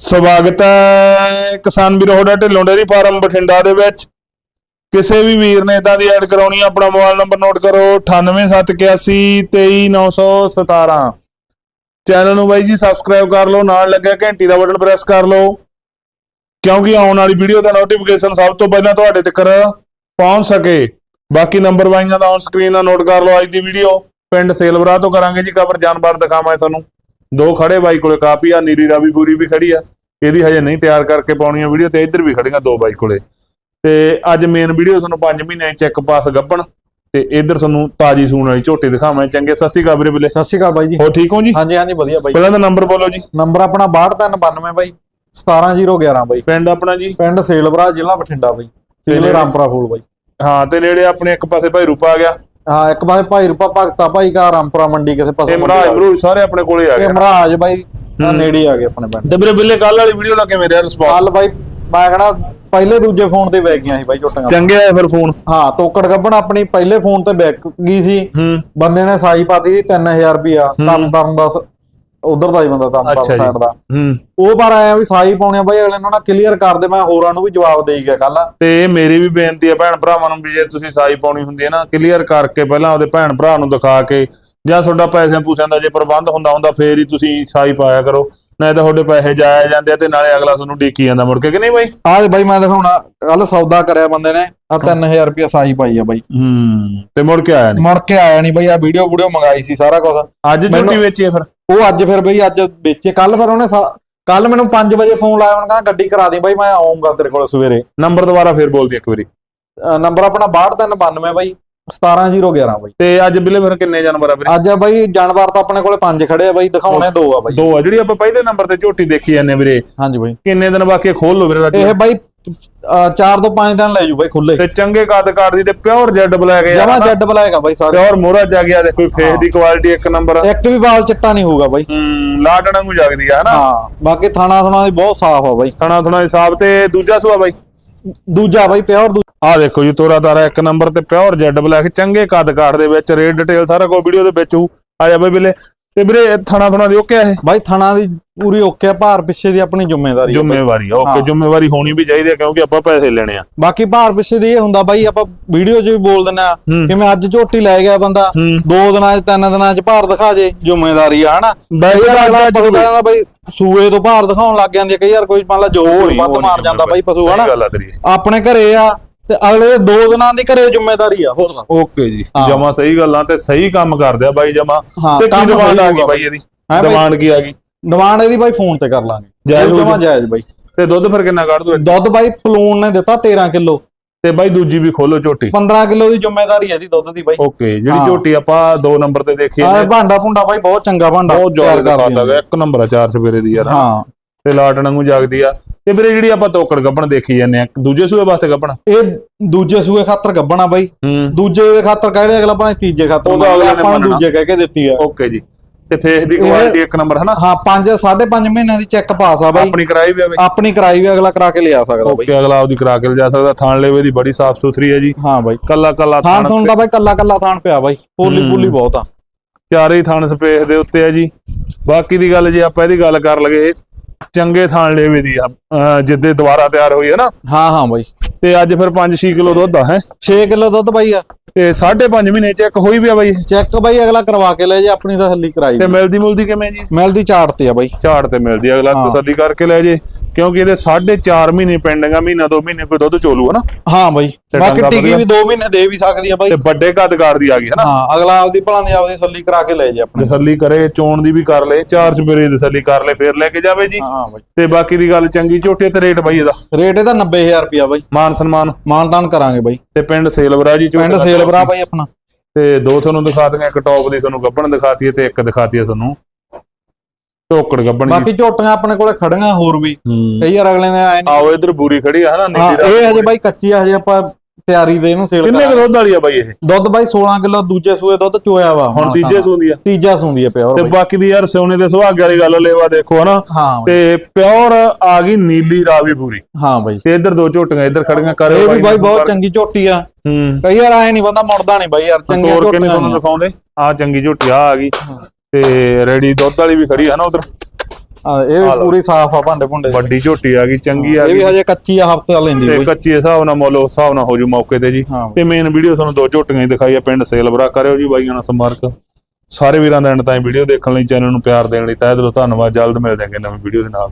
ਸਵਾਗਤ ਹੈ ਕਿਸਾਨ ਵੀਰੋ, ਤੁਹਾਡਾ ਢਿੱਲੋਂ ਡੇਰੀ ਫਾਰਮ ਬਠਿੰਡਾ ਦੇ ਵਿੱਚ। ਕਿਸੇ ਵੀ ਵੀਰ ਨੇ ਇਦਾਂ ਦੀ ਐਡ ਕਰਾਉਣੀ ਆਪਣਾ ਮੋਬਾਈਲ ਨੰਬਰ ਨੋਟ ਕਰੋ 9871823917 ਚੈਨਲ ਨੂੰ ਬਾਈ ਜੀ ਸਬਸਕ੍ਰਾਈਬ ਕਰ ਲਓ, ਨਾਲ ਲੱਗਿਆ ਘੰਟੀ ਦਾ ਬਟਨ ਪ੍ਰੈਸ ਕਰ ਲਓ। ਕਿਉਂਕਿ ਆਉਣ ਵਾਲੀ ਵੀਡੀਓ ਦਾ ਨੋਟੀਫਿਕੇਸ਼ਨ ਸਭ ਤੋਂ ਪਹਿਲਾਂ ਤੁਹਾਡੇ ਤੱਕ ਪਹੁੰਚ ਸਕੇ। ਬਾਕੀ ਨੰਬਰ ਵਾਈਆਂ ਦਾ ਔਨ ਸਕਰੀਨ ਨਾਲ ਨੋਟ ਕਰ ਲਓ, ਅੱਜ ਦੀ ਵੀਡੀਓ ਪਿੰਡ ਸੇਲਵਰਾ ਤੋਂ ਕਰਾਂਗੇ ਜੀ ਕਬਰ ਜਾਨਵਰ ਦਿਖਾਵਾਂ ਤੁਹਾਨੂੰ। ਦੋ ਖੜੇ ਬਾਈ ਕੋਲੇ ਕਾਪੀ ਆ ਨੀਲੀ ਰਾਵੀ ਪੂਰੀ ਵੀ ਖੜੀ ਆ। ਇਹਦੀ ਹਜੇ ਨਹੀਂ ਤਿਆਰ ਕਰਕੇ ਪਾਉਣੀ ਆ ਵੀਡੀਓ ਤੇ ਇੱਧਰ ਵੀ ਖੜੀਆਂ ਦੋ ਬਾਈ ਕੋਲੇ। ਤੇ ਅੱਜ ਮੇਨ ਵੀਡੀਓ ਤੁਹਾਨੂੰ 5 ਮਹੀਨੇ ਚੈੱਕ ਪਾਸ ਗੱਬਣ ਤੇ ਇੱਧਰ ਤੁਹਾਨੂੰ ਤਾਜੀ ਸੂਣ ਵਾਲੀ ਝੋਟੀ ਦਿਖਾਵਾਂ। ਚੰਗੇ ਸਤਿ ਸ਼੍ਰੀ ਅਕਾਲ ਵੀਰੇ ਬਿਲੇ। ਸਤਿ ਸ਼੍ਰੀ ਅਕਾਲ ਬਾਈ ਜੀ। ਹੋ ਠੀਕ ਹੋ ਜੀ? ਹਾਂਜੀ ਹਾਂਜੀ ਵਧੀਆ ਬਾਈ। ਪਹਿਲਾਂ ਤਾਂ ਨੰਬਰ ਬੋਲੋ ਜੀ। ਨੰਬਰ ਆਪਣਾ 6292 ਬਾਈ। 17011 ਬਾਈ। ਪਿੰਡ ਆਪਣਾ ਜੀ? ਪਿੰਡ ਸੇਲਵਰਾ ਜ਼ਿਲ੍ਹਾ ਬਠਿੰਡਾ ਬਾਈ। ਜ਼ਿਲ੍ਹੇ ਰਾਮਪੁਰਾ ਫੂਲ ਬਾਈ। ਹਾਂ ਤੇ ਨੇੜੇ ਆਪਣੇ ਇੱਕ ਪਾਸੇ ਭਾਈ ਰੂਪਾ ਆ ਗਿਆ। ਹਾਂ ਇੱਕ ਪਾਸੇ ਭਾਈ ਰੂਪਾ ਭਗਤਾ ਭਾਈ ਕਾ ਰਾਮਪੁਰਾ ਮੰਡੀ ਕਿਸੇ ਪਾਸੇ ਤੇ ਮਹਾਰਾਜ ਮਰੂਜ ਸਾਰੇ ਆਪਣੇ ਕੋਲੇ ਆ ਇਹ ਗਏ। ਮਹਾਰਾਜ ਬਾਈ ਨੇੜੇ ਆ ਗਏ ਆਪਣੇ ਪਿੰਡ। ਤੇ ਵੀਰੇ ਬਿੱਲੇ ਕੱਲ ਵਾਲੀ ਵੀਡੀਓ ਦਾ ਕਿਵੇਂ ਰਿਹਾ ਰਿਸਪੌਂਸ ਕੱਲ ਬਾਈ ਮੈਂ ਕਹਣਾ ਪਹਿਲੇ ਦੂਜੇ ਫੋਨ ਤੇ ਬੈਗ ਗਈਆਂ ਸੀ ਬਾਈ ਝੋਟੀਆਂ ਚੰਗੇ ਆਏ ਫਿਰ ਫੋਨ। ਹਾਂ ਤੋਕੜ ਗੱਬਣ ਆਪਣੀ ਪਹਿਲੇ ਫੋਨ ਤੇ ਬੈਗ ਗਈ ਸੀ। ਬੰਦੇ ਨੇ ਸਾਈ ਪਾਤੀ ਸੀ 3000 ਰੁਪਿਆ ਤਰਨ ਤਰਨ ਦਾ ਉਧਰ ਦਾ ਹੀ ਬੰਦਾ ਤਰਨ ਅੱਛਾ। ਸਾਈਡ ਦਾ। ਹੂੰ। ਉਹ ਪਰ ਆਇਆ ਵੀ ਸਾਈ ਪਾਉਣੇ ਆ ਬਾਈ ਅਗਲੇ ਨੂੰ ਨਾ ਕਲੀਅਰ ਕਰ ਦੇ ਮੈਂ ਹੋਰਾਂ ਨੂੰ ਵੀ ਜਵਾਬ ਦੇਈ ਗਿਆ ਕੱਲ ਤੇ ਇਹ ਮੇਰੀ ਵੀ ਬੇਨਤੀ ਹੈ ਭੈਣ ਭਰਾਵਾਂ ਨੂੰ ਵੀ ਜੇ ਤੁਸੀਂ ਸਾਈ ਪਾਉਣੀ ਹੁੰਦੀ ਹੈ ਨਾ ਕਲੀਅਰ ਕਰਕੇ ਪਹਿਲਾਂ ਉਹਦੇ ਭੈਣ ਭਰਾ ਨੂੰ ਦਿਖਾ ਕੇ ਜਾਂ ਤੁਹਾਡਾ ਪੈਸਿਆਂ ਪੂਸਿਆਂ ਦਾ ਜੇ ਪ੍ਰਬੰਧ ਹੁੰਦਾ ਹੁੰਦਾ ਫੇਰ ਹੀ ਤੁਸੀਂ ਸਾਈ ਪਾਇਆ ਕਰੋ। ਨਹੀਂ ਤਾਂ ਤੁਹਾਡੇ ਪੈਸੇ ਜਾਇਆ ਜਾਂਦੇ ਆ ਤੇ ਨਾਲੇ ਅਗਲਾ ਤੁਹਾਨੂੰ ਡੀਕੀ ਜਾਂਦਾ ਮੁੜ ਕੇ ਕਿ ਨਹੀਂ ਬਾਈ? ਆਹ ਬਾਈ ਮੈਂ ਦਿਖਾਉਣਾ ਕੱਲ ਸੌਦਾ ਕਰਿਆ ਬੰਦੇ ਨੇ ਆ 3000 ਰੁਪਿਆ ਸਾਈ ਪਾਈ ਆ ਬਾਈ। ਹੂੰ ਤੇ ਮੁੜ ਕੇ ਆਇਆ ਨਹੀਂ? ਮੁੜ ਕੇ ਆਇਆ ਨਹੀਂ ਬਾਈ ਆ ਵੀਡੀਓ ਵੀਡੀਓ ਮੰਗਾਈ ਸੀ ਸਾਰਾ ਕੁਝ ਅੱਜ ਝੋਟੀ ਵੇਚੀ ਹੈ ਫਿਰ? ਉਹ ਅੱਜ ਫਿਰ ਬਈ ਅੱਜ ਵੇਚੇ ਕੱਲ ਫਿਰ ਉਹਨੇ ਕੱਲ ਮੈਨੂੰ 5 ਵਜੇ ਫੋਨ ਲਾਇਆ ਉਹਨੇ ਕਹਿੰਦਾ ਗੱਡੀ ਕਰਾ ਦੇ ਬਾਈ ਮੈਂ ਆਉਂਗਾ ਤੇਰੇ ਕੋਲ ਸਵੇਰੇ। ਨੰਬਰ ਦੁਬਾਰਾ ਫੇਰ ਬੋਲ ਦੀ ਇੱਕ ਵਾਰੀ। ਨੰਬਰ ਆਪਣਾ 6292 ਬਾਈ 17011 ਬਾਈ। ਤੇ ਅੱਜ ਬਿੱਲੇ ਫਿਰ ਕਿੰਨੇ ਜਾਨਵਰ ਆ ਵੀਰੇ? ਅੱਜ ਬਾਈ ਜਾਨਵਰ ਤਾਂ ਆਪਣੇ ਕੋਲੇ ਪੰਜ ਖੜੇ ਆ ਬਾਈ ਦਿਖਾਉਣੇ ਦੋ ਆ ਬਾਈ। ਦੋ ਆ ਜਿਹੜੀ ਆਪਾਂ ਪਹਿਲੇ ਨੰਬਰ ਤੇ ਝੋਟੀ ਦੇਖੀ ਜਾਂਦੇ ਵੀਰੇ। ਹਾਂਜੀ ਬਾਈ। ਕਿੰਨੇ ਦਿਨ ਬਾਕੀ ਖੋਲ ਲਓ ਵੀਰੇ ਇਹ ਬਾਈ 4 ਤੋਂ 5 ਦਿਨ ਲੈ ਜੂ ਬਾਈ ਖੁੱਲੇ ਤੇ ਚੰਗੇ ਕੱਦ ਕਾਟ ਦੀ ਤੇ ਪਿਓਰ ਜੈਡ ਬਲੈਕ ਜਮਾ ਜੱਡ ਬਲਾਏਗਾ ਬਾਈ ਸਾਰੇ। ਪਿਓਰ ਮੋਹਰਾ ਜਾ ਗਿਆ ਦੇਖੋ ਫੇਸ ਦੀ ਕੁਆਲਿਟੀ ਇੱਕ ਨੰਬਰ ਇੱਕ ਵੀ ਵਾਲ ਚਿੱਟਾ ਨਹੀਂ ਹੋਊਗਾ ਬਾਈ। ਹੂੰ ਲਾਟਣਾ ਨੂੰ ਜਗਦੀ ਆ ਹਨਾ? ਹਾਂ ਬਾਕੀ ਥਾਣਾ ਥੁਣਾ ਦੀ ਬਹੁਤ ਸਾਫ਼ ਆ ਬਾਈ। ਥਣਾ ਥਣਾ ਹਿਸਾਬ ਤੇ ਦੂਜਾ ਸੂਆ ਬਾਈ? ਦੂਜਾ ਬਾਈ ਪਿਓਰ ਆਹ ਦੇਖੋ ਜੀ ਤੋਰਾ ਤਾਰਾ ਇੱਕ ਨੰਬਰ ਤੇ ਪਿਓਰ ਜੈਡ ਬਲੈਕ ਚੰਗੇ ਕੱਦ ਕਾਟ ਦੇ ਵਿੱਚ ਰੇਟ ਡਿਟੇਲ ਸਾਰਾ ਕੁਝ ਵੀਡੀਓ ਦੇ ਵਿੱਚ ਆ ਜਾ ਬਈ ਬਿੱਲੇ ਤੇ ਵੀਰੇ ਥਣਾ ਥਣਾ ਦੀ ਓਕੇ ਆ ਇਹ? ਬਾਈ ਥਾਣਾ ਦੀ ਪੂਰੀ ਓਕੇ ਆ, ਭਾਰ ਪਿੱਛੇ ਦੀ ਆਪਣੀ ਜ਼ਿੰਮੇਵਾਰੀ ਆ। ਜ਼ਿੰਮੇਵਾਰੀ ਆ ਓਕੇ ਹਾਂ। ਜ਼ਿੰਮੇਵਾਰੀ ਹੋਣੀ ਵੀ ਚਾਹੀਦੀ ਆ ਕਿਉਂਕਿ ਆਪਾਂ ਪੈਸੇ ਲੈਣੇ ਆ ਬਾਕੀ ਭਾਰ ਪਿੱਛੇ ਦੀ ਇਹ ਹੁੰਦਾ ਬਾਈ ਆਪਾਂ ਵੀਡੀਓ 'ਚ ਵੀ ਬੋਲ ਆ ਹੂੰ। ਕਿ ਮੈਂ ਅੱਜ ਝੋਟੀ ਲੈ ਗਿਆ ਬੰਦਾ ਹੂੰ। ਦੋ ਦਿਨਾਂ 'ਚ ਤਿੰਨ ਦਿਨਾਂ 'ਚ ਭਾਰ ਦਿਖਾ ਜੇ ਜ਼ਿੰਮੇਵਾਰੀ ਆ ਹਨਾ ਬਾਈ ਵਾਰ ਅਗਲਾ ਪਸ਼ੂ ਕਹਿੰਦਾ ਬਾਈ ਸੂਏ ਤੋਂ ਭਾਰ ਦਿਖਾਉਣ ਲੱਗ ਜਾਂਦੀ ਆ ਕਈ ਵਾਰ ਕੋਈ ਮੰਨ ਲਾ ਜੋ ਉਹ ਨਹੀਂ, ਵੱਧ ਮਾਰ ਜਾਂਦਾ ਬਾਈ ਪਸ਼ੂ ਹਨਾ ਗੱਲ ਆ ਤੇਰੀ ਆਪਣੇ ਘਰੇ ਆ ਤੇ ਅਗਲੇ ਦੇ ਦੋ ਦਿਨਾਂ ਦੀ ਘਰੇ ਜ਼ਿੰਮੇਵਾਰੀ ਆ ਹੋਰ ਓਕੇ ਜੀ ਹਾਂ। ਜਮਾ ਸਹੀ ਗੱਲਾਂ ਤੇ ਸਹੀ ਕੰਮ ਕਰਦੇ ਆ ਬਾਈ ਜਮਾ ਹਾਂ, ਤੇ ਕੀ ਕੰਮ ਡਿਮਾਂਡ ਸਹੀ ਆ ਗਈ ਹੋਊਗਾ ਬਾਈ ਇਹਦੀ ਹੈਂ ਬਾਈ? ਡਿਮਾਂਡ ਕੀ ਆ ਗਈ ਡਿਮਾਂਡ ਇਹਦੀ ਬਾਈ ਫੋਨ ਤੇ ਕਰ ਲਾਂਗੇ। ਜਾਇਜ਼ ਜਮਾ। ਜਾਇਜ਼ ਬਾਈ। ਤੇ ਦੁੱਧ ਫਿਰ ਕਿੰਨਾ ਕੱਢ ਦੋ ਦੁੱਧ ਬਾਈ ਪਲੂਨ ਨੇ ਦਿੱਤਾ 13 ਕਿਲੋ। ਤੇ ਬਾਈ ਦੂਜੀ ਵੀ ਖੋਲੋ ਝੋਟੀ। 15 ਕਿਲੋ ਦੀ ਜ਼ਿੰਮੇਵਾਰੀ ਹੈ ਦੀ ਦੁੱਧ ਦੀ ਬਾਈ। ਓਕੇ ਜਿਹੜੀ। ਝੋਟੀ ਆਪਾਂ ਦੋ ਨੰਬਰ ਤੇ ਦੇਖੀ ਆ ਭਾਂਡਾ ਭੁੰਡਾ ਬਾਈ ਬਹੁਤ ਚੰਗਾ ਭਾਂਡਾ। ਬਹੁਤ ਕਰਦੀ ਦਿਖਾਉਂਦਾ ਗਿਆ ਇੱਕ ਨੰਬਰ ਆ ਚਾਰ ਸਵੇਰੇ ਦੀ ਯਾਰ। ਹਾਂ। ਤੇ ਲਾਟ ਵਾਂਗੂ ਜਾਗਦੀ ਆ। ਤੇ ਵੀਰੇ ਜਿਹੜੀ ਆਪਾਂ ਤੋਕੜ ਗੱਬਣ ਦੇਖੀ ਜਾਂਦੇ ਆ ਦੂਜੇ ਸੂਏ ਵਾਸਤੇ ਗੱਬਣ? ਇਹ ਦੂਜੇ ਸੂਏ ਖਾਤਰ ਗੱਬਣਾ ਬਾਈ। ਦੂਜੇ ਦੇ ਖਾਤਰ ਕਹਿ ਰਿਹਾ ਅਗਲਾ ਭਾਵੇਂ ਤੀਜੇ ਖਾਤਰ ਉਹਦਾ ਅਗਲੇ ਨੇ। ਦੂਜੇ ਕਹਿ ਕੇ ਦਿੱਤੀ ਆ। ਓਕੇ ਜੀ। ਤੇ ਫੇਸ ਦੀ ਕੁਆਲਿਟੀ ਇੱਕ ਨੰਬਰ ਹਨਾ ਹਾਂ 5 5.5 ਮਹੀਨਿਆਂ ਦੀ ਚੈੱਕ ਪਾਸ ਆ ਬਾਈ। ਆਪਣੀ ਕਰਾਈ ਵੀ ਆ ਬਈ ਆਪਣੀ ਕਰਾਈ ਵੀ ਅਗਲਾ ਕਰਾ ਕੇ ਲਿਆ ਸਕਦਾ ਬਾਈ। ਓਕੇ ਅਗਲਾ ਆਪਦੀ ਕਰਾ ਕੇ ਲਿਜਾ ਸਕਦਾ। ਥਾਣ ਲੇਵੇ ਦੀ ਬੜੀ ਸਾਫ਼ ਸੁਥਰੀ ਹੈ ਜੀ। ਹਾਂ ਬਾਈ। ਕੱਲਾ ਕੱਲਾ ਥਾਣ ਥੁਣ ਦਾ ਬਾਈ ਕੱਲਾ ਕੱਲਾ ਥਾਣ ਪਿਆ ਬਾਈ। ਪੋਲੀ। ਪੂਲੀ ਬਹੁਤ ਆ। ਚਾਰੇ ਹੀ ਥਾਣ ਸਪੇਸ ਦੇ ਉੱਤੇ ਆ ਜੀ। ਬਾਕੀ ਦੀ ਗੱਲ ਜੇ ਆਪਾਂ ਇਹਦੀ ਗੱਲ ਕਰ ਲਗੇ ਚੰਗੇ ਥਾਣ ਲੇਵੇ ਦੀ ਆ ਜਿੱਦੇ ਦੁਬਾਰਾ ਤਿਆਰ ਹੋਈ ਹੈ ਨਾ। ਹਾਂ ਹਾਂ ਬਾਈ। ਤੇ ਅੱਜ ਫਿਰ 5-6 ਕਿਲੋ ਦੁੱਧ ਆ ਹੈ? 6 ਕਿਲੋ ਦੁੱਧ ਬਾਈ ਆ। ਤੇ 5.5 ਮਹੀਨੇ ਚੈੱਕ ਹੋਈ ਵੀ ਆ ਬਾਈ? ਚੈੱਕ ਬਾਈ ਅਗਲਾ ਕਰਵਾ ਕੇ ਲੈ ਜੇ ਆਪਣੀ ਤਸੱਲੀ ਕਰਾਈ ਤੇ ਮਿਲਦੀ ਮੁਲਦੀ ਕਿਵੇਂ ਜੀ? ਮਿਲਦੀ ਚਾਟ ਤੇ ਆ ਬਾਈ। ਝਾੜ ਤੇ ਮਿਲਦੀ ਆ, ਅਗਲਾ। ਤਸੱਲੀ ਕਰਕੇ ਲੈ ਜੇ। ਕਿਉਂਕਿ ਇਹਦੇ 4.5 ਮਹੀਨੇ ਪੈਂਡਿੰਗ ਆ ਮਹੀਨਾ ਦੋ ਮਹੀਨੇ ਕੋਈ ਦੁੱਧ ਚੋਲੂ ਹਨਾ ਹਾਂ ਬਾਈ ਤੇ ਬਾਕੀ ਡੰਗਾ ਟਿੱਕੀ ਵਧੀਆ। ਵੀ 2 ਮਹੀਨੇ ਦੇ ਵੀ ਸਕਦੀ ਆ ਬਾਈ। ਤੇ ਵੱਡੇ ਕੱਦ ਕਾਰ ਦੀ ਆ ਗਈ ਹਨਾ ਹਾਂ ਅਗਲਾ ਆਪਦੀ ਭਲਾਂ ਦੀ ਆਪਦੀ ਤਸੱਲੀ ਕਰਾ ਕੇ ਲੈ ਜੇ ਆਪਣੇ। ਤਸੱਲੀ ਕਰੇ ਚੋਣ ਦੀ ਵੀ ਕਰ ਲੇ ਚਾਰ ਚਪੇਰੇ ਦੀ ਤਸੱਲੀ ਕਰ ਲੈ ਫੇਰ ਲੈ ਕੇ ਜਾਵੇ ਜੀ। ਹਾਂ ਬਾਈ। ਤੇ ਬਾਕੀ ਦੀ ਗੱਲ ਚੰਗੀ ਝੋਟੇ ਤੇ ਰੇਟ ਬਾਈ ਇਹਦਾ। ਰੇਟ ਇਹਦਾ 90000 ਰੁਪਿਆ ਬਾਈ। ਮਾਨ ਸਨਮਾਨ। ਮਾਨਤਾਨ ਕਰਾਂਗੇ ਬਾਈ। ਤੇ ਪਿੰਡ ਸੇਲਵਰਾ ਜੀ ਝੋਟੇ ਪਿੰਡ ਦਾ ਬਾਈ ਆਪਣਾ। ਤੇ ਦੋ ਤੁਹਾਨੂੰ ਦਿਖਾ ਦਿਆਂ ਇੱਕ ਟੌਪ ਦੀ ਤੁਹਾਨੂੰ ਗੱਬਣ ਦਿਖਾਤੀ ਹੈ ਤੇ ਇੱਕ ਦਿਖਾਤੀ ਹੈ ਤੁਹਾਨੂੰ। ਢੋਕੜ ਗੱਬਣ ਬਾਕੀ ਝੋਟੀਆਂ ਆਪਣੇ ਕੋਲੇ ਖੜੀਆਂ ਹੋਰ ਵੀ। ਕਈ ਵਾਰ ਅਗਲੇ ਨੇ ਆਏ ਆਓ ਇਧਰ ਬੂਰੀ ਖੜੀ ਆ ਹਨਾ ਨੀਲੀ ਦਾ ਇਹ ਹਜੇ ਬਾਈ ਕੱਚੀ ਆ ਹਜੇ ਆਪਾਂ ਤਿਆਰੀ ਦੇ ਇਹਨੂੰ ਸੇਲ ਕਿੰਨੇ ਕੁ ਦੁੱਧ ਵਾਲੀ ਆ ਬਾਈ ਇਹ? ਦੁੱਧ ਬਾਈ 16 ਕਿਲੋ ਦੂਜੇ ਸੂਏ ਦੁੱਧ ਚੋਇਆ ਵਾ। ਹੁਣ ਤੀਜੇ ਸੂੰਦੀ ਆ। ਤੀਜਾ ਸੂੰਦੀ ਆ ਪਿਆ ਤੇ ਬਾਕੀ ਦੀ ਯਾਰ ਸੋਨੇ ਦੇ ਸੁਹਾਗੇ ਵਾਲੀ ਗੱਲ ਲੈਵਾ ਦੇਖੋ ਹਨਾ। ਤੇ ਪਿਓਰ ਆ ਗਈ ਨੀਲੀ ਰਾਵੀ ਪੂਰੀ ਹਾਂ ਬਾਈ। ਤੇ ਇਧਰ ਦੋ ਝੋਟੀਆਂ ਇਧਰ ਖੜੀਆਂ ਕਰ ਇਹ ਵੀ ਬਾਈ ਬਹੁਤ ਚੰਗੀ ਝੋਟੀ ਆ। ਹੂੰ। ਕਈ ਵਾਰ ਆਏ ਨਹੀਂ ਬੰਦਾ ਮੁੜਦਾ ਨਹੀਂ ਬਾਈ ਯਾਰ ਨਹੀਂ ਝੋਟੀਆਂ ਤੁਹਾਨੂੰ। ਦਿਖਾਉਂਦੇ ਆ ਚੰਗੀ ਝੋਟੀ ਆ ਆ ਗਈ। ਤੇ ਰੈਡੀ ਦੁੱਧ ਵਾਲੀ ਵੀ ਖੜੀ ਹੈ ਨਾ ਉਧਰ। ਹਾਂ, ਇਹ ਵੀ ਪੂਰੀ ਸਾਫ਼ ਆ ਭਾਂਡੇ ਭੁੰਡੇ ਵੱਡੀ ਝੋਟੀ ਆ ਗਈ ਚੰਗੀ ਆ ਇਹ ਵੀ ਹਜੇ ਕੱਚੀ ਆ ਹਫ਼ਤੇ ਲੈਂਦੀ ਤੇ ਕੱਚੇ ਹਿਸਾਬ ਨਾਲ ਮੁੱਲ ਉਸ ਹਿਸਾਬ ਨਾਲ ਹੋ ਜੂ ਮੌਕੇ ਤੇ ਜੀ। ਤੇ ਮੇਨ ਵੀਡੀਓ ਤੁਹਾਨੂੰ ਦੋ ਝੋਟੀਆਂ ਹੀ ਦਿਖਾਈ ਆ ਪਿੰਡ ਸੇਲਵਰਾ ਕਰਿਓ ਜੀ ਬਾਈਆਂ ਨਾਲ ਸੰਪਰਕ। ਸਾਰੇ ਵੀਰਾਂ ਦਾ ਐਂਡ ਤਾਈਂ ਵੀਡੀਓ ਦੇਖਣ ਲਈ ਚੈਨਲ ਨੂੰ ਪਿਆਰ ਦੇਣ ਲਈ ਤਹਿ ਦਿਲੋਂ ਧੰਨਵਾਦ। ਜਲਦ ਮਿਲਦੇ ਹਾਂ ਨਵੀਂ ਵੀਡੀਓ ਦੇ ਨਾਲ।